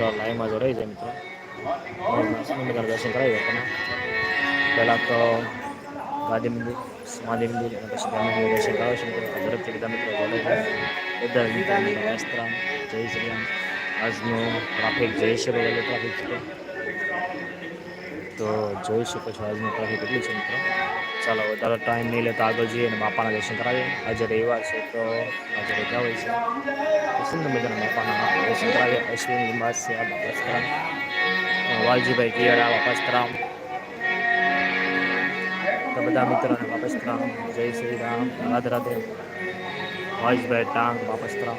મિત્રો લાઈવમાં રહી જાય મિત્રો. બધા દર્શન કરાવી આપણને પહેલાં તો ગાંધી મંદિર સમાધિ મંદિર અને પછી ગાંધી મંદિર દર્શન છે મિત્રો. ઝડપથી બધા મિત્રો બધા જય શ્રી રામ. આજનું ટ્રાફિક જય શ્રી એટલે ટ્રાફિક છે. તો જોઈ શકો આજનું ટ્રાફિક કેટલું છે મિત્રો. ચાલો, વધારે ટાઈમ નહીં લેતા આગળ જઈએ અને બાપાના દર્શન કરાવીએ. આજે રવિવાર છે તો આજે રજા હોય છે. સુંદર મજાના બાપાના દર્શન કરાવીએ? અશ્વિન નિવાસ છે આ બાપસ્તરામ વાલજીભાઈ કિયાડા બાપસ્તરામ તો બધા મિત્રોને બાપસ્તરામ જય શ્રી રામ. રાધે રાધે. વાલજીભાઈ ટાંગ બાપસ્તરામ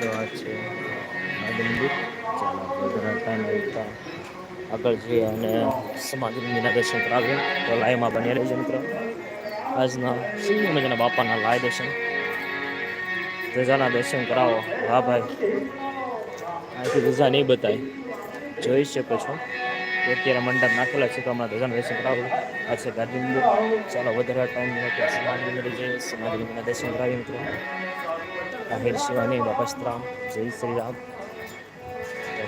તો આ છે વધારે આગળ જઈએ અને સમાધિ મંદિરના દર્શન કરાવીએ. તો લાઈવમાં બની રહેજો મિત્રો. આજના સુંદર મજાના બાપાના લાય દર્શન. રજાના દર્શન કરાવો. હા ભાઈ. આથી રજા નહીં બતાવી જોઈ શકો છો. અત્યારે મંડપ નાખેલા છે તો હમણાં ધજાના દર્શન કરાવો આ છે ગાંધી મંદિર. ચાલો, વધારે ટાઈમ નથી. સમાધિ મંદિર જઈએ સમાધિ મંદિરના દર્શન કરાવી મિત્રો. આહિર શિવાની બાપસ્તરામ. જય શ્રી રામ.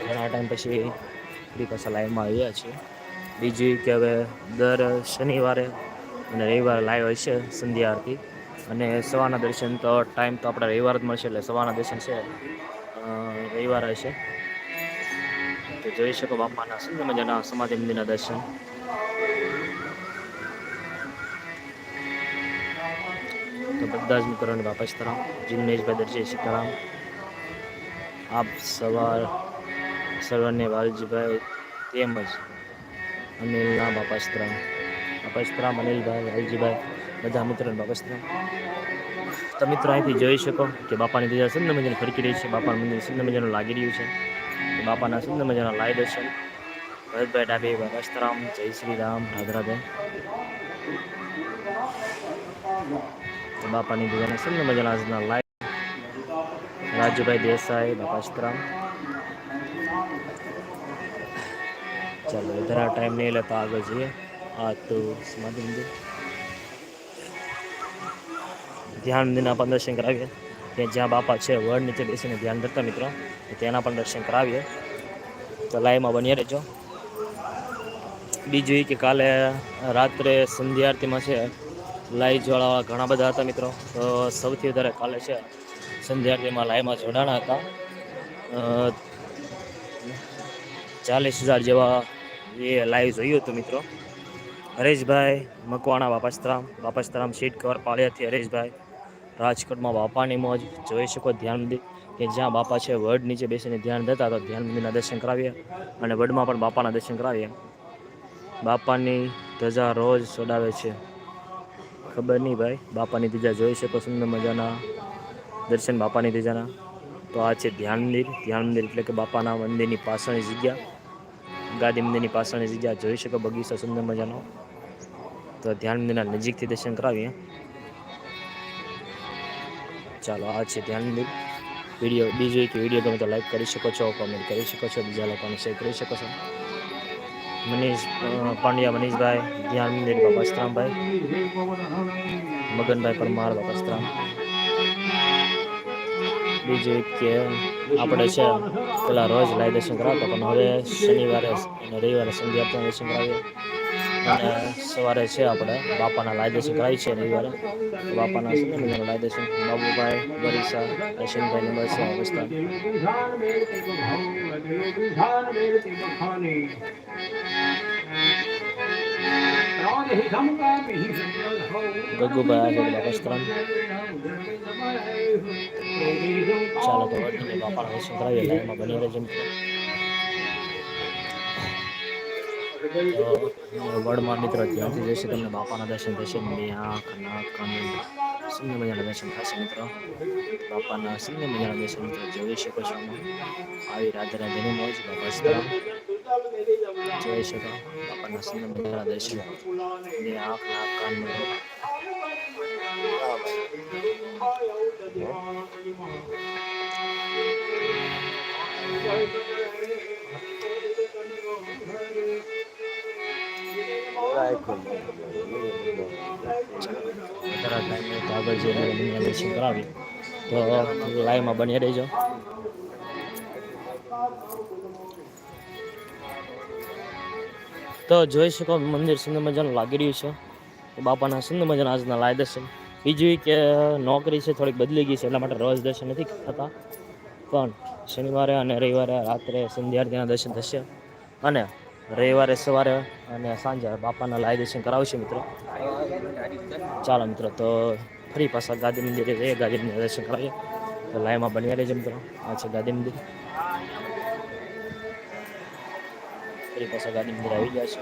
ઘણા ટાઈમ પછી ફ્રી પાછા લાઈવમાં આવ્યા છે બીજી કે હવે દર શનિવારે અને રવિવારે લાઈવ હશે સંધ્યા આરતી. અને સવારના દર્શન તો ટાઈમ તો આપણે રવિવાર જ મળશે એટલે સવારના દર્શન છે. રવિવારે હશે. તો જોઈ શકો બાપાના સુંદર મજાના સમાધિ મંદિરના દર્શન. તો બધા જ મિત્રોને વાપસ તરામ જિગ્નેશભાઈ દરજી સીતારામ આપ સવાર, સર્વને વાલજીભાઈ તેમજ અનિલના બાપાસ્ત્રામ બાપાસ્તરામ અનિલભાઈ, વાલજીભાઈ, બધા મિત્રોને બાપાસ્ત્રામ તમે મિત્રો અહીંથી જોઈ શકો કે બાપાની ધજા સુંદર મજાની ફરકી રહી છે, બાપાનું મંદિર સુંદર મજાનું લાગી રહ્યું છે. બાપાના સુંદર મજાના લાય દર્શન. ભરતભાઈ ડાબે બાપાસ્તરામ જય શ્રી રામ રાધે બાપાની ધજાના સુંદર મજાના આજના લાય રાજુભાઈ દેસાઈ બાપાસ્તરામ ચાલો, વધારે ટાઈમ નહીં લેતા આગળ જઈએ. આ તો સમાધિ મંદિર. ધ્યાન મંદિરના પણ દર્શન કરાવીએ. કે જ્યાં બાપા છે, વડ નીચે બેસીને ધ્યાન કરતા મિત્રો. તેના પણ દર્શન કરાવીએ. તો લાઈવમાં બની રહેજો. બીજું કે કાલે રાત્રે સંધ્યા આરતીમાં છે લાઈવ જોડાવાળા ઘણા બધા હતા મિત્રો. તો સૌથી વધારે કાલે છે સંધ્યા લાઈવમાં જોડાણા હતા. ચાલીસ હજાર જેવા એ લાઈવ જોયું હતું મિત્રો. હરેશભાઈ મકવાણા બાપાસ્તરામ બાપાસ્તરામ સીટ કવર પાળિયાથી હરેશભાઈ. રાજકોટમાં બાપાની મોજ, જોઈ શકો ધ્યાન કે જ્યાં બાપા છે, વડ નીચે બેસીને ધ્યાન દેતા તો ધ્યાન મંદિરના દર્શન કરાવીએ અને વડમાં પણ બાપાના દર્શન કરાવીએ. બાપાની ધજા રોજ સોડાવે છે. ખબર નહીં ભાઈ, બાપાની ધજા જોઈ શકો સુંદર મજાના. દર્શન બાપાની ધજાના. તો આ છે ધ્યાન મંદિર. ધ્યાન મંદિર એટલે કે બાપાના મંદિરની પાછળની જગ્યા. ગાદી મંદિરની પાછળની જગ્યા જોઈ શકો, બગીચો સુંદર મજાનો. તો ધ્યાન મંદિરના નજીકથી દર્શન કરાવીએ. ચાલો, આ છે ધ્યાન મંદિર. વીડિયો, બીજું એક વીડિયો ગમે તો લાઈક કરી શકો છો કોમેન્ટ કરી શકો છો, બીજા લોકોને શેર કરી શકો છો. મનીષ પાંડ્યા મનીષભાઈ, ધ્યાન મંદિર મગનભાઈ પરમાર બાપાસ્તરામ બીજું કે આપણે છે, પેલા રોજ લાઈ દર્શન કરાવતા પણ હવે શનિવારે અને રવિવારે સંધ્યા પણ દર્શન કરાવીએ. અને સવારે છે આપણે. બાપાના લાયદેશન કરાવી છે રવિવારે. બાપાના સુંદર મજાના લાય દર્શન બાબુભાઈ વરીસા અશ્વિનભાઈ મળશે અવસ્થા ગગુભાઈ આગળ બાપાસ્તરામ ચાલો તો બાપાના દર્શન કરાવીએ. લાઈનમાં બની રહેજો તો વડમાં મિત્રો ત્યાંથી જશે તમને બાપાના દર્શન થશે ને આંખ નાક કાન સુંદર મજાના દર્શન થશે મિત્રો બાપાના સિંહ મજાના દર્શન મિત્રો, જોઈ શકો છો. આવી રાધે રાધેની મોજ, બાપા જોઈ શકો બાપાના સિંહ મજાના દર્શન ને આંખ, નાક, કાન બધું. લાઈવમાં બની રહેજો તો જોઈ શકો મંદિર સુંદર મજાનું લાગી રહ્યું છે. બાપાના સુંદર મજાના આજના લાય દર્શન. બીજું કે નોકરી છે થોડીક બદલી ગઈ છે, એટલા માટે રોજ દર્શન નથી થતા. પણ શનિવારે અને રવિવારે રાત્રે સંધ્યાર્થીના દર્શન થશે. અને રવિવારે સવારે અને સાંજે બાપાના લાય દર્શન કરાવશે મિત્રો. ચાલો મિત્રો, તો ફરી પાછા ગાંધી મંદિરે જઈએ, ગાંધી મંદિર દર્શન કરાવીએ. તો લાઈમાં બન્યા રહેજો મિત્રો. આ છે ગાંધી મંદિર. ફરી પાછા ગાંધી મંદિર આવી ગયા છે.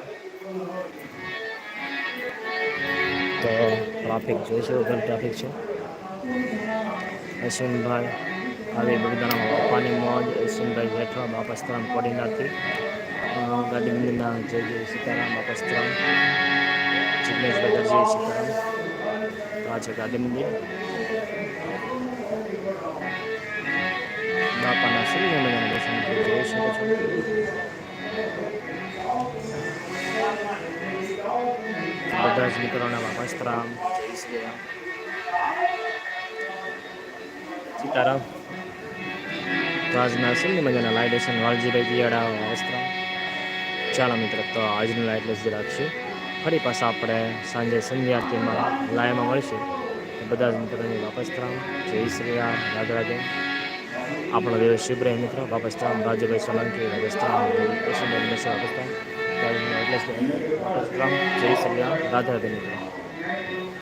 તો ટ્રાફિક જોઈશું વગર ટ્રાફિક છે. અશ્વિનભાઈ આવી બગદાણામાં બાપાની મોજ અશ્વિનભાઈ જેઠવા બાપા સ્થાન કોડીનાથી ગાડી મંદિરના જય જય સીતારામ બાપા સ્થાન જિગ્નેશ બધા જય સીતારામ. આ છે ગાંધી મંદિર બાપાના સુંદર મજાના દર્શન બધા જ મિત્રોના બાપા રામ. સીતારામ. તો આજના સુંદર મજાના લાઈટ દર્શન વાલજીભાઈ પિયાડા વસ્ત્રામ ચાલો મિત્ર, તો આજનું લાઈટ લેસ રાખશું. ફરી પાછા આપણે સાંજે સંધ્યા આરતીમાં લાઈવમાં મળીશું. બધા જ મિત્રોને વાપસ રામ જય શ્રી રામ, રાધે આપણો દેવ શુભ રહે મિત્ર. વાપસ રામ રાજુભાઈ સોલંકી, વાપસ રામ વાપસ રામ જય શ્રી રામ રાધે મિત્રો.